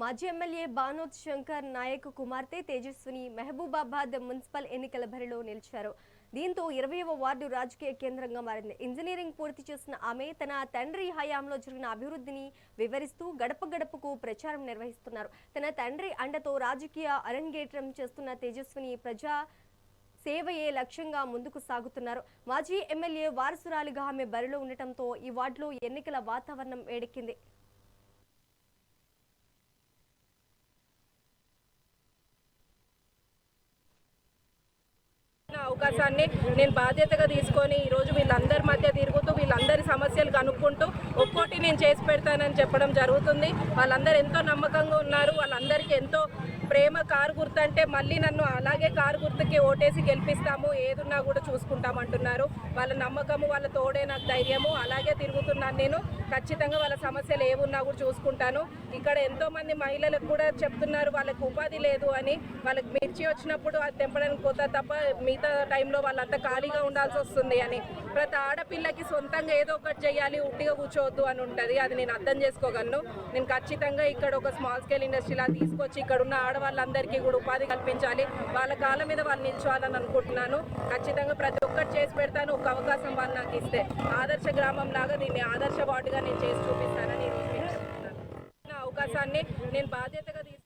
మాజీ ఎమ్మెల్యే బానోత్ శంకర్ నాయక్ కుమార్తె తేజస్విని మహబూబాబాద్ మున్సిపల్ ఎన్నికల బరిలో నిలిచారు. దీంతో ఇరవైవ వార్డు రాజకీయ కేంద్రంగా మారింది. ఇంజనీరింగ్ పూర్తి చేసిన ఆమె తన తండ్రి హయాంలో జరిగిన అభివృద్ధిని వివరిస్తూ గడప గడపకు ప్రచారం నిర్వహిస్తున్నారు. తన తండ్రి అండతో రాజకీయ అరంగేట్రం చేస్తున్న తేజస్విని ప్రజా సేవయే లక్ష్యంగా ముందుకు సాగుతున్నారు. మాజీ ఎమ్మెల్యే వారసురాలిగా ఆమె బరిలో ఉండటంతో ఈ వార్డులో ఎన్నికల వాతావరణం వేడెక్కింది. అవకాశాన్ని నేను బాధ్యతగా తీసుకొని ఈరోజు వీళ్ళందరి మధ్య తిరుగుతూ వీళ్ళందరి సమస్యలు కనుక్కుంటూ ఒక్కోటి నేను చేసి పెడతానని చెప్పడం జరుగుతుంది. వాళ్ళందరూ ఎంతో నమ్మకంగా ఉన్నారు. వాళ్ళందరికీ ఎంతో ప్రేమ కారు గుర్తు అంటే మళ్ళీ నన్ను అలాగే కారు గుర్తుకి ఓటేసి గెలిపిస్తాము ఏదున్నా కూడా చూసుకుంటామంటున్నారు వాళ్ళ నమ్మకము వాళ్ళ తోడే నాకు ధైర్యము అలాగే తిరుగుతున్నాను నేను. ఖచ్చితంగా వాళ్ళ సమస్యలు ఏమున్నా కూడా చూసుకుంటాను. ఇక్కడ ఎంతోమంది మహిళలకు కూడా చెప్తున్నారు వాళ్ళకి ఉపాధి లేదు అని. వాళ్ళకి మిర్చి వచ్చినప్పుడు అది తెంపడానికి పోతా తప్ప మిగతా టైంలో వాళ్ళంతా ఖాళీగా ఉండాల్సి వస్తుంది అని. ప్రతి ఆడపిల్లకి సొంతంగా ఏదో ఒకటి చేయాలి ఉట్టిగా కూర్చోవద్దు అని ఉంటుంది. అది నేను అర్థం చేసుకోగలను. నేను ఖచ్చితంగా ఇక్కడ ఒక స్మాల్ స్కేల్ ఇండస్ట్రీలా తీసుకొచ్చి ఇక్కడ ఉన్న ఆడ ఆడవాళ్ళందరికీ కూడా ఉపాధి కల్పించాలి. వాళ్ళ కాళ్ళ మీద వాళ్ళు నిల్చోవాలని అనుకుంటున్నాను. ఖచ్చితంగా ప్రతి ఒక్కటి చేసి పెడతాను. ఒక అవకాశం వాళ్ళు నాకు ఇస్తే. ఆదర్శ గ్రామం లాగా దీన్ని ఆదర్శ వార్డుగా నేను చేసి చూపిస్తానని ఈరోజు నా అవకాశాన్ని నేను బాధ్యతగా తీసుకు